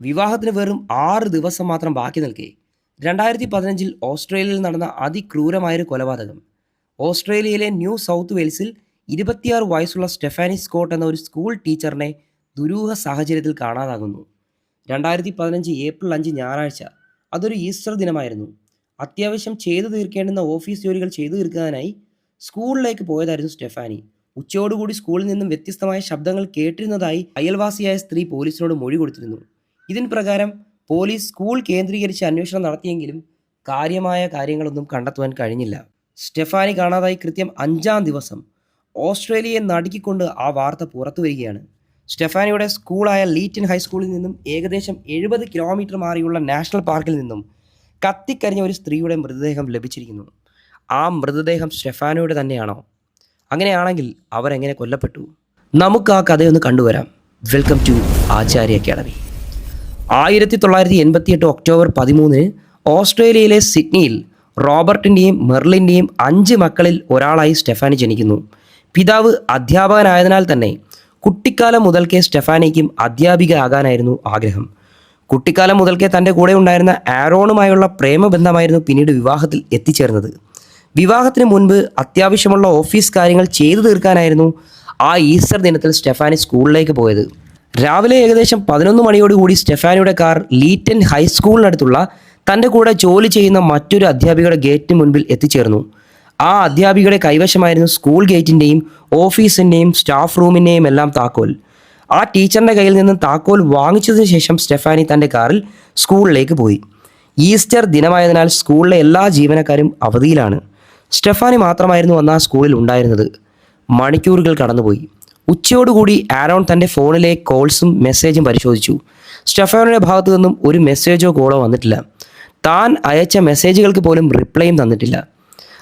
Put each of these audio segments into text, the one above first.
വിവാഹത്തിന് വെറും ആറ് ദിവസം മാത്രം ബാക്കി നിൽക്കെ രണ്ടായിരത്തി പതിനഞ്ചിൽ ഓസ്ട്രേലിയയിൽ നടന്ന അതിക്രൂരമായൊരു കൊലപാതകം. ഓസ്ട്രേലിയയിലെ ന്യൂ സൗത്ത് വെയിൽസിൽ ഇരുപത്തിയാറ് വയസ്സുള്ള സ്റ്റെഫാനി സ്കോട്ട് എന്ന ഒരു സ്കൂൾ ടീച്ചറിനെ ദുരൂഹ സാഹചര്യത്തിൽ കാണാതാകുന്നു. രണ്ടായിരത്തി പതിനഞ്ച് ഏപ്രിൽ അഞ്ച് ഞായറാഴ്ച. അതൊരു ഈസ്റ്റർ ദിനമായിരുന്നു. അത്യാവശ്യം ചെയ്തു തീർക്കേണ്ടുന്ന ഓഫീസ് ജോലികൾ ചെയ്തു തീർക്കാനായി സ്കൂളിലേക്ക് പോയതായിരുന്നു സ്റ്റെഫാനി. ഉച്ചയോടുകൂടി സ്കൂളിൽ നിന്നും വ്യത്യസ്തമായ ശബ്ദങ്ങൾ കേട്ടിരുന്നതായി അയൽവാസിയായ സ്ത്രീ പോലീസിനോട് മൊഴി കൊടുത്തിരുന്നു. ഇതിന് പ്രകാരം പോലീസ് സ്കൂൾ കേന്ദ്രീകരിച്ച് അന്വേഷണം നടത്തിയെങ്കിലും കാര്യമായ കാര്യങ്ങളൊന്നും കണ്ടെത്തുവാൻ കഴിഞ്ഞില്ല. സ്റ്റെഫാനി കാണാതായി കൃത്യം അഞ്ചാം ദിവസം ഓസ്ട്രേലിയയെ നടുക്കിക്കൊണ്ട് ആ വാർത്ത പുറത്തു വരികയാണ്. സ്റ്റെഫാനിയുടെ സ്കൂളായ ലീറ്റിൻ ഹൈസ്കൂളിൽ നിന്നും ഏകദേശം എഴുപത് കിലോമീറ്റർ മാറിയുള്ള നാഷണൽ പാർക്കിൽ നിന്നും കത്തിക്കരിഞ്ഞ ഒരു സ്ത്രീയുടെ മൃതദേഹം ലഭിച്ചിരിക്കുന്നു. ആ മൃതദേഹം സ്റ്റെഫാനോയുടെ തന്നെയാണോ? അങ്ങനെയാണെങ്കിൽ അവരെങ്ങനെ കൊല്ലപ്പെട്ടു? നമുക്ക് ആ കഥയൊന്ന് കണ്ടുവരാം. വെൽക്കം ടു ആചാര്യ അക്കാഡമി ആയിരത്തി തൊള്ളായിരത്തി എൺപത്തിയെട്ട് ഒക്ടോബർ പതിമൂന്നിന് ഓസ്ട്രേലിയയിലെ സിഡ്നിയിൽ റോബർട്ടിന്റെയും മെർലിന്റെയും അഞ്ച് മക്കളിൽ ഒരാളായി സ്റ്റെഫാനി ജനിക്കുന്നു. പിതാവ് അധ്യാപകനായതിനാൽ തന്നെ കുട്ടിക്കാലം മുതൽക്കേ സ്റ്റെഫാനിക്കും അധ്യാപിക ആകാനായിരുന്നു ആഗ്രഹം. കുട്ടിക്കാലം മുതൽക്കേ തന്റെ കൂടെ ഉണ്ടായിരുന്ന ആരോണുമായുള്ള പ്രേമബന്ധമായിരുന്നു പിന്നീട് വിവാഹത്തിൽ എത്തിച്ചേർന്നത്. വിവാഹത്തിന് മുൻപ് അത്യാവശ്യമുള്ള ഓഫീസ് കാര്യങ്ങൾ ചെയ്തു തീർക്കാനായിരുന്നു ആ ഈസ്റ്റർ ദിനത്തിൽ സ്റ്റെഫാനി സ്കൂളിലേക്ക് പോയത്. രാവിലെ ഏകദേശം പതിനൊന്ന് മണിയോടുകൂടി സ്റ്റെഫാനിയുടെ കാർ ലീറ്റൻ ഹൈസ്കൂളിനടുത്തുള്ള തന്റെ കൂടെ ജോലി ചെയ്യുന്ന മറ്റൊരു അധ്യാപികയുടെ ഗേറ്റിന് മുൻപിൽ എത്തിച്ചേർന്നു. ആ അധ്യാപികയുടെ കൈവശമായിരുന്നു സ്കൂൾ ഗേറ്റിന്റെയും ഓഫീസിന്റെയും സ്റ്റാഫ് റൂമിന്റെയും എല്ലാം താക്കോൽ. ആ ടീച്ചറിന്റെ കയ്യിൽ നിന്ന് താക്കോൽ വാങ്ങിച്ചതിന് ശേഷം സ്റ്റെഫാനി തന്റെ കാറിൽ സ്കൂളിലേക്ക് പോയി. ഈസ്റ്റർ ദിനമായതിനാൽ സ്കൂളിലെ എല്ലാ ജീവനക്കാരും അവധിയിലാണ്. സ്റ്റെഫാനി മാത്രമായിരുന്നു അന്ന് ആ സ്കൂളിൽ ഉണ്ടായിരുന്നത്. മണിക്കൂറുകൾ കടന്നുപോയി. ഉച്ചയോടുകൂടി ആരോൺ തന്റെ ഫോണിലെ കോൾസും മെസ്സേജും പരിശോധിച്ചു. സ്റ്റെഫാനോയുടെ ഭാഗത്തു നിന്നും ഒരു മെസ്സേജോ കോളോ വന്നിട്ടില്ല. താൻ അയച്ച മെസ്സേജുകൾക്ക് പോലും റിപ്ലൈയും തന്നിട്ടില്ല.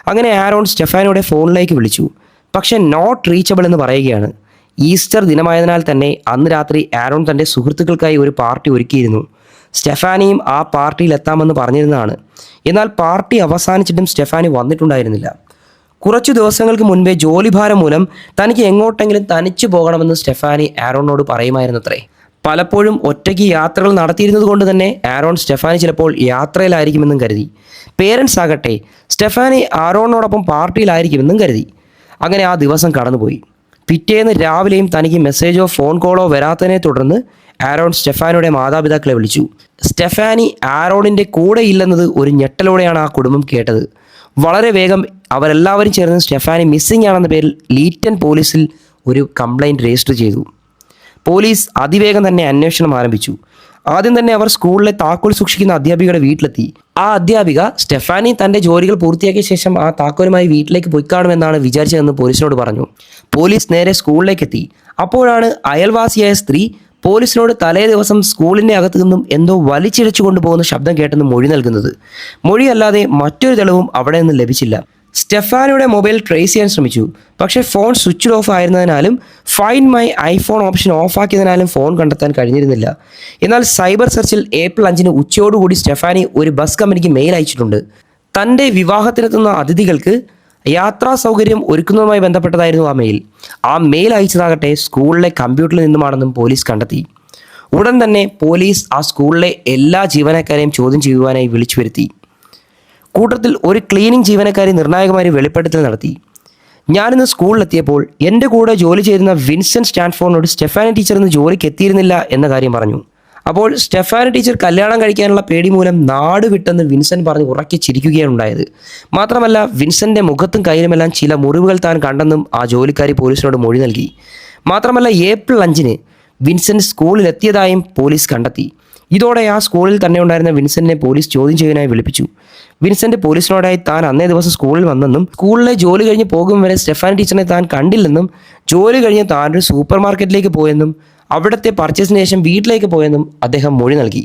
അങ്ങനെ ആരോൺ സ്റ്റെഫാനോയുടെ ഫോണിലേക്ക് വിളിച്ചു. പക്ഷേ നോട്ട് റീച്ചബിൾ എന്ന് പറയുകയാണ്. ഈസ്റ്റർ ദിനമായതിനാൽ തന്നെ അന്ന് രാത്രി ആരോൺ തന്റെ സുഹൃത്തുക്കൾക്കായി ഒരു പാർട്ടി ഒരുക്കിയിരുന്നു. സ്റ്റെഫാനിയും ആ പാർട്ടിയിൽ എത്താമെന്ന് പറഞ്ഞിരുന്നതാണ്. എന്നാൽ പാർട്ടി അവസാനിച്ചിട്ടും സ്റ്റെഫാനി വന്നിട്ടുണ്ടായിരുന്നില്ല. കുറച്ചു ദിവസങ്ങൾക്ക് മുൻപേ ജോലിഭാരം മൂലം തനിക്ക് എങ്ങോട്ടെങ്കിലും തനിച്ചു പോകണമെന്ന് സ്റ്റെഫാനി ആരോണിനോട് പറയുമായിരുന്നത്രേ. പലപ്പോഴും ഒറ്റയ്ക്ക് യാത്രകൾ നടത്തിയിരുന്നത് കൊണ്ട് തന്നെ ആരോൺ സ്റ്റെഫാനി ചിലപ്പോൾ യാത്രയിലായിരിക്കുമെന്നും കരുതി. പേരൻസ് ആകട്ടെ സ്റ്റെഫാനി ആരോണിനോടൊപ്പം പാർട്ടിയിലായിരിക്കുമെന്നും കരുതി. അങ്ങനെ ആ ദിവസം കടന്നുപോയി. പിറ്റേന്ന് രാവിലെയും തനിക്ക് മെസ്സേജോ ഫോൺ കോളോ വരാത്തതിനെ തുടർന്ന് ആരോൺ സ്റ്റെഫാനിയുടെ മാതാപിതാക്കളെ വിളിച്ചു. സ്റ്റെഫാനി ആരോണിന്റെ കൂടെ ഇല്ലെന്നത് ഒരു ഞെട്ടലോടെയാണ് ആ കുടുംബം കേട്ടത്. വളരെ വേഗം അവരെല്ലാവരും ചേർന്ന് സ്റ്റെഫാനി മിസ്സിംഗ് ആണെന്ന പേരിൽ ലീറ്റൻ പോലീസിൽ ഒരു കംപ്ലൈന്റ് രജിസ്റ്റർ ചെയ്തു. പോലീസ് അതിവേഗം തന്നെ അന്വേഷണം ആരംഭിച്ചു. ആദ്യം തന്നെ അവർ സ്കൂളിലെ താക്കോൽ സൂക്ഷിക്കുന്ന അധ്യാപികയുടെ വീട്ടിലെത്തി. ആ അധ്യാപിക സ്റ്റെഫാനി തന്റെ ജോലികൾ പൂർത്തിയാക്കിയ ശേഷം ആ താക്കോലുമായി വീട്ടിലേക്ക് പൊയ്ക്കാണുമെന്നാണ് വിചാരിച്ചതെന്ന് പോലീസിനോട് പറഞ്ഞു. പോലീസ് നേരെ സ്കൂളിലേക്ക് എത്തി അപ്പോഴാണ് അയൽവാസിയായ സ്ത്രീ പോലീസിനോട് തലേ ദിവസം സ്കൂളിന്റെ അകത്തു നിന്നും എന്തോ വലിച്ചിഴച്ചു കൊണ്ടുപോകുന്ന ശബ്ദം കേട്ടെന്ന് മൊഴി നൽകുന്നത്. മൊഴിയല്ലാതെ മറ്റൊരു തെളിവും അവിടെ നിന്ന് ലഭിച്ചില്ല. സ്റ്റെഫാനിയുടെ മൊബൈൽ ട്രേസ് ചെയ്യാൻ ശ്രമിച്ചു. പക്ഷേ phone switch off ആയിരുന്നതിനാലും find my iPhone option off ആക്കിയതിനാലും phone കണ്ടെത്താൻ കഴിഞ്ഞിരുന്നില്ല. എന്നാൽ സൈബർ സെർച്ചിൽ ഏപ്രിൽ അഞ്ചിന് ഉച്ചയോടുകൂടി സ്റ്റെഫാനി ഒരു ബസ് കമ്പനിക്ക് മെയിൽ അയച്ചിട്ടുണ്ട്. തന്റെ വിവാഹത്തിനെത്തുന്ന അതിഥികൾക്ക് യാത്രാ സൗകര്യം ഒരുക്കുന്നതുമായി ബന്ധപ്പെട്ടതായിരുന്നു ആ മെയിൽ ആ മെയിൽ അയച്ചതാകട്ടെ സ്കൂളിലെ കമ്പ്യൂട്ടറിൽ നിന്നുമാണെന്നും പോലീസ് കണ്ടെത്തി. ഉടൻ തന്നെ പോലീസ് ആ സ്കൂളിലെ എല്ലാ ജീവനക്കാരെയും ചോദ്യം ചെയ്യുവാനായി വിളിച്ചു വരുത്തി. കൂട്ടത്തിൽ ഒരു ക്ലീനിങ് ജീവനക്കാരി നിർണായകമായ വെളിപ്പെടുത്തൽ നടത്തി. ഞാനിന്ന് സ്കൂളിലെത്തിയപ്പോൾ എന്റെ കൂടെ ജോലി ചെയ്യുന്ന വിൻസെന്റ് സ്റ്റാൻഫോണിനോട് സ്റ്റെഫാനി ടീച്ചർ ഇന്ന് ജോലിക്ക് എത്തിയിരുന്നില്ല എന്ന കാര്യം പറഞ്ഞു. അപ്പോൾ സ്റ്റെഫാനി ടീച്ചർ കല്യാണം കഴിക്കാനുള്ള പേടി മൂലം നാട് വിട്ടെന്ന് വിൻസെന്റ് പറഞ്ഞ് ഉറക്കി ചിരിക്കുകയാണ് ഉണ്ടായത്. മാത്രമല്ല വിൻസെന്റെ മുഖത്തും കയ്യിലുമെല്ലാം ചില മുറിവുകൾ താൻ കണ്ടെന്നും ആ ജോലിക്കാരി പോലീസിനോട് മൊഴി നൽകി. മാത്രമല്ല ഏപ്രിൽ അഞ്ചിന് വിൻസെന്റ് സ്കൂളിലെത്തിയതായും പോലീസ് കണ്ടെത്തി. ഇതോടെ ആ സ്കൂളിൽ തന്നെ ഉണ്ടായിരുന്ന വിൻസെന്റിനെ പോലീസ് ചോദ്യം ചെയ്യാനായി വിളിപ്പിച്ചു. വിൻസെന്റ് പോലീസിനോടായി താൻ അന്നേ ദിവസം സ്കൂളിൽ വന്നെന്നും സ്കൂളിലെ ജോലി കഴിഞ്ഞ് പോകും വരെ സ്റ്റെഫാൻ ടീച്ചറിനെ താൻ കണ്ടില്ലെന്നും ജോലി കഴിഞ്ഞ് താൻ ഒരു സൂപ്പർ മാർക്കറ്റിലേക്ക് പോയെന്നും അവിടുത്തെ പർച്ചേസിന് ശേഷം വീട്ടിലേക്ക് പോയെന്നും അദ്ദേഹം മൊഴി നൽകി.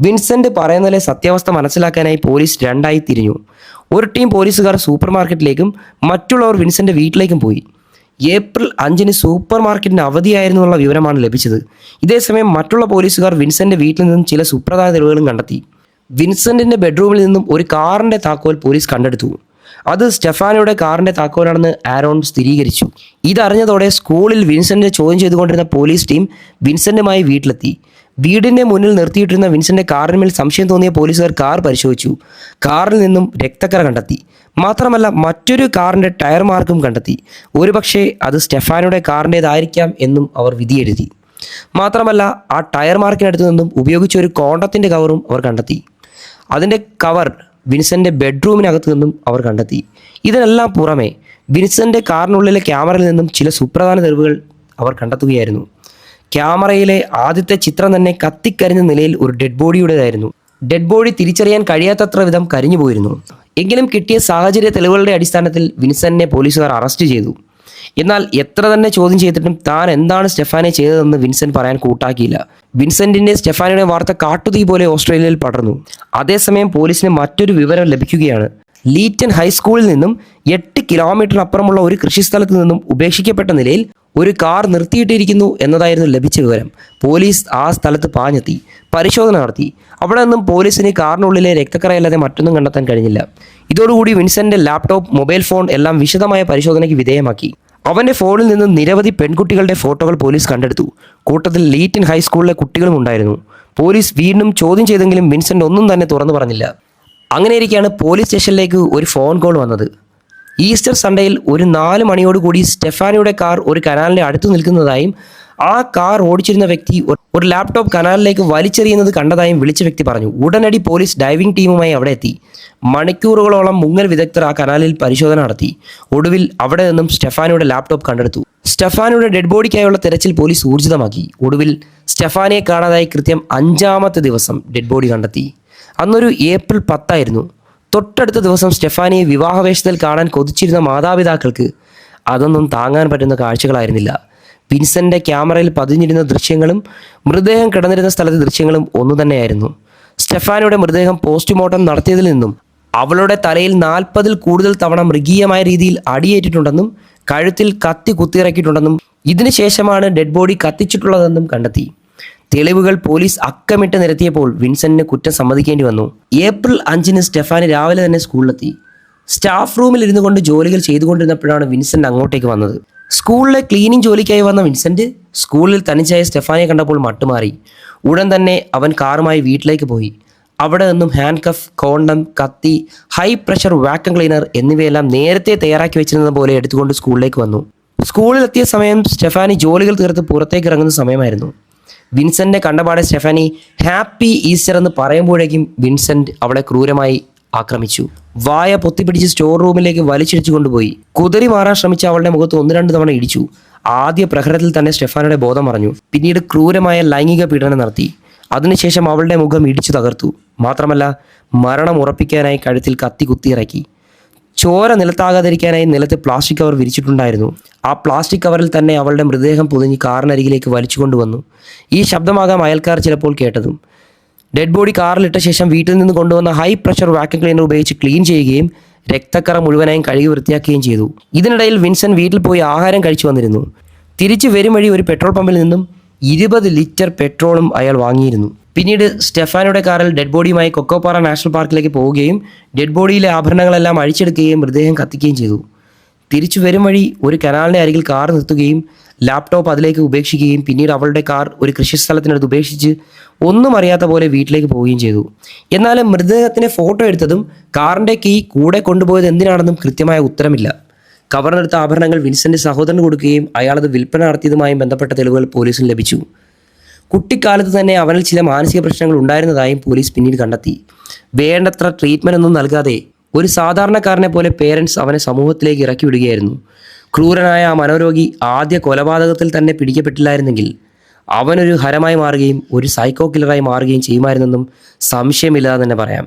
വിൻസെന്റ് പറയുന്നതിലെ സത്യാവസ്ഥ മനസ്സിലാക്കാനായി പോലീസ് രണ്ടായി തിരിഞ്ഞു. ഒരു ടീം പോലീസുകാർ സൂപ്പർ മാർക്കറ്റിലേക്കും മറ്റുള്ളവർ വിൻസെന്റ് വീട്ടിലേക്കും പോയി. ഏപ്രിൽ അഞ്ചിന് സൂപ്പർ മാർക്കറ്റിന് അവധിയായിരുന്നു എന്നുള്ള വിവരമാണ് ലഭിച്ചത്. ഇതേസമയം മറ്റുള്ള പോലീസുകാർ വിൻസെന്റ് വീട്ടിൽ നിന്നും ചില സുപ്രധാന തെളിവുകളും കണ്ടെത്തി. വിൻസെന്റിന്റെ ബെഡ്റൂമിൽ നിന്നും ഒരു കാറിന്റെ താക്കോൽ പോലീസ് കണ്ടെടുത്തു. അത് സ്റ്റെഫാനോയുടെ കാറിന്റെ താക്കോലാണെന്ന് ആരോൺ സ്ഥിരീകരിച്ചു. ഇതറിഞ്ഞതോടെ സ്കൂളിൽ വിൻസെന്റിനെ ചോദ്യം ചെയ്തുകൊണ്ടിരുന്ന പോലീസ് ടീം വിൻസെന്റുമായി വീട്ടിലെത്തി. വീടിന്റെ മുന്നിൽ നിർത്തിയിട്ടിരുന്ന വിൻസന്റെ കാറിന്മേൽ സംശയം തോന്നിയ പോലീസുകാർ കാർ പരിശോധിച്ചു. കാറിൽ നിന്നും രക്തക്കര കണ്ടെത്തി. മാത്രമല്ല മറ്റൊരു കാറിന്റെ ടയർ മാർക്കും കണ്ടെത്തി. ഒരുപക്ഷെ അത് സ്റ്റെഫാനോയുടെ കാറിന്റേതായിരിക്കാം എന്നും അവർ വിധിയെഴുതി. മാത്രമല്ല ആ ടയർ മാർക്കിനടുത്ത് നിന്നും ഉപയോഗിച്ച ഒരു കോണ്ടത്തിന്റെ കവറും അവർ കണ്ടെത്തി. അതിന്റെ കവർ വിൻസന്റെ ബെഡ്റൂമിനകത്ത് നിന്നും അവർ കണ്ടെത്തി. ഇതിനെല്ലാം പുറമെ വിൻസന്റെ കാറിനുള്ളിലെ ക്യാമറയിൽ നിന്നും ചില സുപ്രധാന തെളിവുകൾ അവർ കണ്ടെത്തുകയായിരുന്നു. ക്യാമറയിലെ ആദ്യത്തെ ചിത്രം തന്നെ കത്തിക്കരിഞ്ഞ നിലയിൽ ഒരു ഡെഡ് ബോഡിയുടേതായിരുന്നു ഡെഡ് ബോഡി തിരിച്ചറിയാൻ കഴിയാത്തത്ര വിധം കരിഞ്ഞു പോയിരുന്നു എങ്കിലും കിട്ടിയ സാഹചര്യ തെളിവുകളുടെ അടിസ്ഥാനത്തിൽ വിൻസനെ പോലീസുകാർ അറസ്റ്റ് ചെയ്തു. എന്നാൽ എത്ര തന്നെ ചോദ്യം ചെയ്തിട്ടും താൻ എന്താണ് സ്റ്റെഫാനെ ചെയ്തതെന്ന് വിൻസെന്റ് പറയാൻ കൂട്ടാക്കിയില്ല. വിൻസെന്റിന്റെ സ്റ്റെഫാനിയുടെ വാർത്ത കാട്ടുതീ പോലെ ഓസ്ട്രേലിയയിൽ പടർന്നു. അതേസമയം പോലീസിന് മറ്റൊരു വിവരം ലഭിക്കുകയാണ്. ലീറ്റൻ ഹൈസ്കൂളിൽ നിന്നും എട്ട് കിലോമീറ്റർ അപ്പുറമുള്ള ഒരു കൃഷിസ്ഥലത്ത് നിന്നും ഉപേക്ഷിക്കപ്പെട്ട നിലയിൽ ഒരു കാർ നിർത്തിയിട്ടിരിക്കുന്നു എന്നതായിരുന്നു ലഭിച്ച വിവരം. പോലീസ് ആ സ്ഥലത്ത് പാഞ്ഞെത്തി പരിശോധന നടത്തി. അവിടെ നിന്നും പോലീസിന് കാറിനുള്ളിലെ രക്തക്കറയല്ലാതെ മറ്റൊന്നും കണ്ടെത്താൻ കഴിഞ്ഞില്ല. ഇതോടുകൂടി വിൻസെന്റെ ലാപ്ടോപ്പ് മൊബൈൽ ഫോൺ എല്ലാം വിശദമായ പരിശോധനയ്ക്ക് വിധേയമാക്കി. അവന്റെ ഫോണിൽ നിന്ന് നിരവധി പെൺകുട്ടികളുടെ ഫോട്ടോകൾ പോലീസ് കണ്ടെടുത്തു. കൂട്ടത്തിൽ ലീറ്റിൻ ഹൈസ്കൂളിലെ കുട്ടികളും ഉണ്ടായിരുന്നു. പോലീസ് വീണ്ടും ചോദ്യം ചെയ്തെങ്കിലും വിൻസെന്റ് ഒന്നും തന്നെ തുറന്നു പറഞ്ഞില്ല. അങ്ങനെയിരിക്കെയാണ് പോലീസ് സ്റ്റേഷനിലേക്ക് ഒരു ഫോൺ കോൾ വന്നത്. ഈസ്റ്റർ സൺഡേയിൽ ഒരു നാല് മണിയോടുകൂടി സ്റ്റെഫാനിയുടെ കാർ ഒരു കനാലിന്റെ അടുത്ത് നിൽക്കുന്നതായും ആ കാർ ഓടിച്ചിരുന്ന വ്യക്തി ഒരു ലാപ്ടോപ്പ് കനാലിലേക്ക് വലിച്ചെറിയുന്നത് കണ്ടതായും വിളിച്ച വ്യക്തി പറഞ്ഞു. ഉടനടി പോലീസ് ഡൈവിംഗ് ടീമുമായി അവിടെ എത്തി. മണിക്കൂറുകളോളം മുങ്ങൽ വിദഗ്ധർ ആ കനാലിൽ പരിശോധന നടത്തി. ഒടുവിൽ അവിടെ നിന്നും സ്റ്റെഫാനിയുടെ ലാപ്ടോപ്പ് കണ്ടെടുത്തു. സ്റ്റെഫാനിയുടെ ഡെഡ് ബോഡിക്കായുള്ള തെരച്ചിൽ പോലീസ് ഊർജിതമാക്കി. ഒടുവിൽ സ്റ്റെഫാനിയെ കാണാതായി കൃത്യം അഞ്ചാമത്തെ ദിവസം ഡെഡ് ബോഡി കണ്ടെത്തി. അന്നൊരു ഏപ്രിൽ പത്തായിരുന്നു. തൊട്ടടുത്ത ദിവസം സ്റ്റെഫാനിയെ വിവാഹവേഷത്തിൽ കാണാൻ കൊതിച്ചിരുന്ന മാതാപിതാക്കൾക്ക് അതൊന്നും താങ്ങാൻ പറ്റുന്ന കാഴ്ചകളായിരുന്നില്ല. വിൻസന്റെ ക്യാമറയിൽ പതിഞ്ഞിരുന്ന ദൃശ്യങ്ങളും മൃതദേഹം കിടന്നിരുന്ന സ്ഥലത്തെ ദൃശ്യങ്ങളും ഒന്നു തന്നെയായിരുന്നു സ്റ്റെഫാനിയുടെ മൃതദേഹം പോസ്റ്റ്മോർട്ടം നടത്തിയതിൽ നിന്നും അവളുടെ തലയിൽ നാൽപ്പതിൽ കൂടുതൽ തവണ മൃഗീയമായ രീതിയിൽ അടിയേറ്റിട്ടുണ്ടെന്നും കഴുത്തിൽ കത്തി കുത്തിയിറക്കിയിട്ടുണ്ടെന്നും ഇതിനുശേഷമാണ് ഡെഡ് ബോഡി കത്തിച്ചിട്ടുള്ളതെന്നും കണ്ടെത്തി. തെളിവുകൾ പോലീസ് അക്കമിട്ട് നിരത്തിയപ്പോൾ വിൻസെന്റിന് കുറ്റം സമ്മതിക്കേണ്ടി വന്നു. ഏപ്രിൽ അഞ്ചിന് സ്റ്റെഫാനി രാവിലെ തന്നെ സ്കൂളിലെത്തി. സ്റ്റാഫ് റൂമിൽ ഇരുന്നു കൊണ്ട് ജോലികൾ ചെയ്തുകൊണ്ടിരുന്നപ്പോഴാണ് വിൻസെന്റ് അങ്ങോട്ടേക്ക് വന്നത്. സ്കൂളിലെ ക്ലീനിങ് ജോലിക്കായി വന്ന വിൻസെന്റ് സ്കൂളിൽ തനിച്ചായ സ്റ്റെഫാനെ കണ്ടപ്പോൾ മട്ടുമാറി. ഉടൻ തന്നെ അവൻ കാറുമായി വീട്ടിലേക്ക് പോയി. അവിടെ നിന്നും ഹാൻഡ് കഫ് കോണ്ടം കത്തി ഹൈ പ്രഷർ വാക്വം ക്ലീനർ എന്നിവയെല്ലാം നേരത്തെ തയ്യാറാക്കി വെച്ചിരുന്ന പോലെ എടുത്തുകൊണ്ട് സ്കൂളിലേക്ക് വന്നു. സ്കൂളിലെത്തിയ സമയം സ്റ്റെഫാനി ജോലികൾ തീർത്ത് പുറത്തേക്ക് ഇറങ്ങുന്ന സമയമായിരുന്നു. വിൻസെന്റെ കണ്ടപാടെ സ്റ്റെഫാനി ഹാപ്പി ഈസ്റ്റർ എന്ന് പറയുമ്പോഴേക്കും വിൻസെന്റ് അവളെ ക്രൂരമായി ആക്രമിച്ചു. വായ പൊത്തിപ്പിടിച്ച് സ്റ്റോർ റൂമിലേക്ക് വലിച്ചിടിച്ചു കൊണ്ടുപോയി കുതിരി മാറാൻ ശ്രമിച്ച അവളുടെ മുഖത്ത് ഒന്ന് രണ്ട് തവണ ഇടിച്ചു. ആദ്യ പ്രഹരത്തിൽ തന്നെ സ്റ്റെഫാനയുടെ ബോധം പറഞ്ഞു പിന്നീട് ക്രൂരമായ ലൈംഗിക പീഡനം നടത്തി. അതിനുശേഷം അവളുടെ മുഖം ഇടിച്ചു തകർത്തു. മാത്രമല്ല മരണം ഉറപ്പിക്കാനായി കഴുത്തിൽ കത്തി കുത്തിയിറക്കി. ചോര നിലത്താകാതിരിക്കാനായി നിലത്ത് പ്ലാസ്റ്റിക് കവർ വിരിച്ചിട്ടുണ്ടായിരുന്നു. ആ പ്ലാസ്റ്റിക് കവറിൽ തന്നെ അവളുടെ മൃതദേഹം പൊതിഞ്ഞ് കാറിനരികിലേക്ക് വലിച്ചു കൊണ്ടുവന്നു ഈ ശബ്ദമാകാം അയൽക്കാർ ചിലപ്പോൾ കേട്ടതും. ഡെഡ് ബോഡി കാറിലിട്ട ശേഷം വീട്ടിൽ നിന്ന് കൊണ്ടുവന്ന ഹൈ പ്രഷർ വാക്യൂം ക്ലീനർ ഉപയോഗിച്ച് ക്ലീൻ ചെയ്യുകയും രക്തക്കറ മുഴുവനായും കഴുകി വൃത്തിയാക്കുകയും ചെയ്തു. ഇതിനിടയിൽ വിൻസൻ വീട്ടിൽ പോയി ആഹാരം കഴിച്ചു വന്നിരുന്നു. തിരിച്ചു വരും വഴി ഒരു പെട്രോൾ പമ്പിൽ നിന്നും ഇരുപത് ലിറ്റർ പെട്രോളും അയാൾ വാങ്ങിയിരുന്നു. പിന്നീട് സ്റ്റെഫാനോയുടെ കാറിൽ ഡെഡ് ബോഡിയുമായി കൊക്കോപ്പാറ നാഷണൽ പാർക്കിലേക്ക് പോവുകയും ഡെഡ് ബോഡിയിലെ ആഭരണങ്ങളെല്ലാം അഴിച്ചെടുക്കുകയും മൃതദേഹം കത്തിക്കുകയും ചെയ്തു. തിരിച്ചു വരും വഴി ഒരു കനാലിന്റെ അരികിൽ കാർ നിർത്തുകയും ലാപ്ടോപ്പ് അതിലേക്ക് ഉപേക്ഷിക്കുകയും പിന്നീട് അവളുടെ കാർ ഒരു കൃഷിസ്ഥലത്തിനടുത്ത് ഉപേക്ഷിച്ച് ഒന്നും അറിയാത്ത പോലെ വീട്ടിലേക്ക് പോവുകയും ചെയ്തു. എന്നാൽ മൃതദേഹത്തിന്റെ ഫോട്ടോ എടുത്തതും കാറിന്റെ കീ കൂടെ കൊണ്ടുപോയത് എന്തിനാണെന്നും കൃത്യമായ ഉത്തരമില്ല. കവർന്നെടുത്ത ആഭരണങ്ങൾ വിൻസെന്റ് സഹോദരന് കൊടുക്കുകയും അയാളത് വിൽപ്പന നടത്തിയതുമായും ബന്ധപ്പെട്ട തെളിവുകൾ പോലീസിന് ലഭിച്ചു. കുട്ടിക്കാലത്ത് തന്നെ അവനിൽ ചില മാനസിക പ്രശ്നങ്ങൾ ഉണ്ടായിരുന്നതായും പോലീസ് പിന്നീട് കണ്ടെത്തി. വേണ്ടത്ര ട്രീറ്റ്മെന്റ് ഒന്നും നൽകാതെ ഒരു സാധാരണക്കാരനെ പോലെ പേരൻസ് അവനെ സമൂഹത്തിലേക്ക് ഇറക്കി വിടുകയായിരുന്നു ക്രൂരനായ ആ മനോരോഗി ആദ്യ കൊലപാതകത്തിൽ തന്നെ പിടിക്കപ്പെട്ടില്ലായിരുന്നെങ്കിൽ അവനൊരു ഹരമായി മാറുകയും ഒരു സൈക്കോ കില്ലറായി മാറുകയും ചെയ്യുമായിരുന്നെന്നും സംശയമില്ലാതെ തന്നെ പറയാം.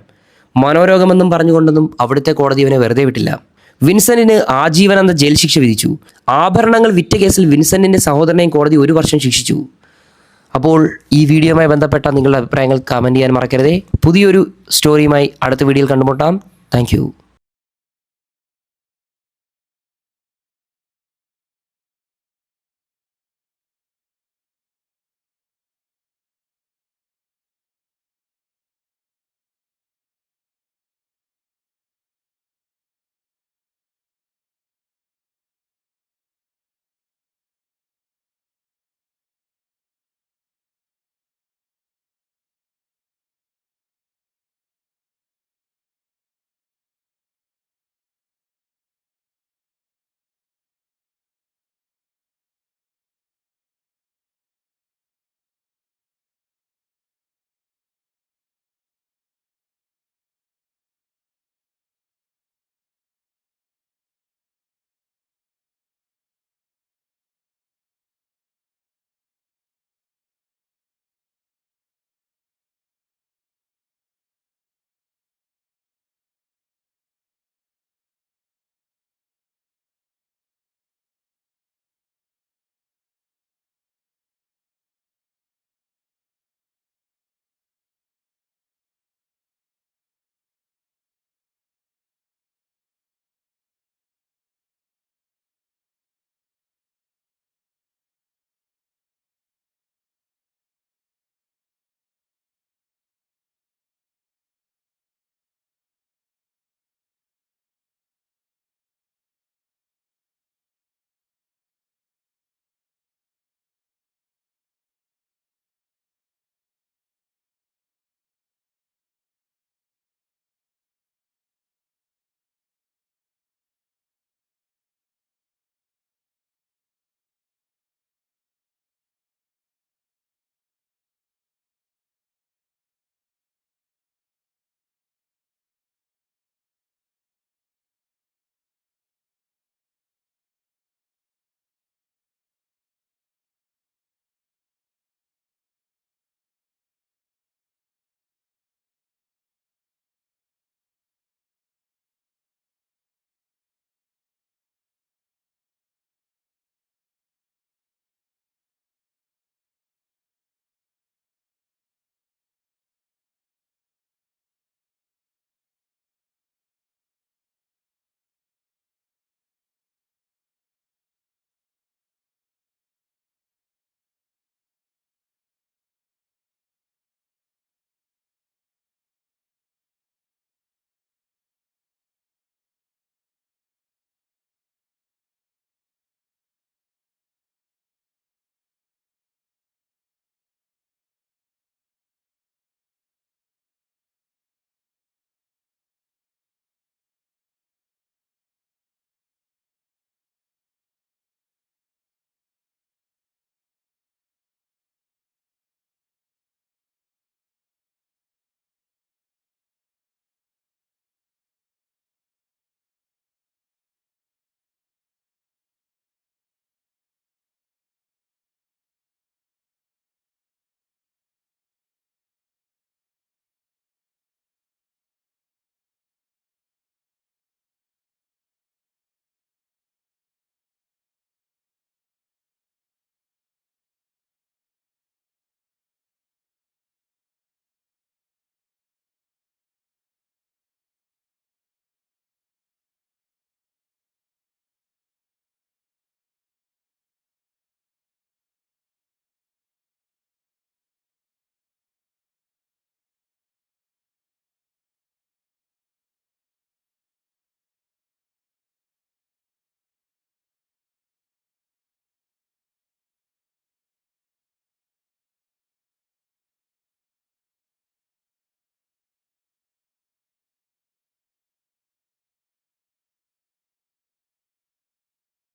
മനോരോഗമെന്നും പറഞ്ഞുകൊണ്ടൊന്നും അവിടുത്തെ കോടതി ഇവനെ വെറുതെ വിട്ടില്ല. വിൻസെന്റിന് ആജീവനാന്ത ജയിൽ ശിക്ഷ വിധിച്ചു. ആഭരണങ്ങൾ വിറ്റ കേസിൽ വിൻസെന്റിന്റെ സഹോദരനെയും കോടതി ഒരു വർഷം ശിക്ഷിച്ചു. അപ്പോൾ ഈ വീഡിയോയുമായി ബന്ധപ്പെട്ട നിങ്ങളുടെ അഭിപ്രായങ്ങൾ കമന്റ് ചെയ്യാൻ മറക്കരുതേ. പുതിയൊരു സ്റ്റോറിയുമായി അടുത്ത വീഡിയോയിൽ കണ്ടുമുട്ടാം. താങ്ക്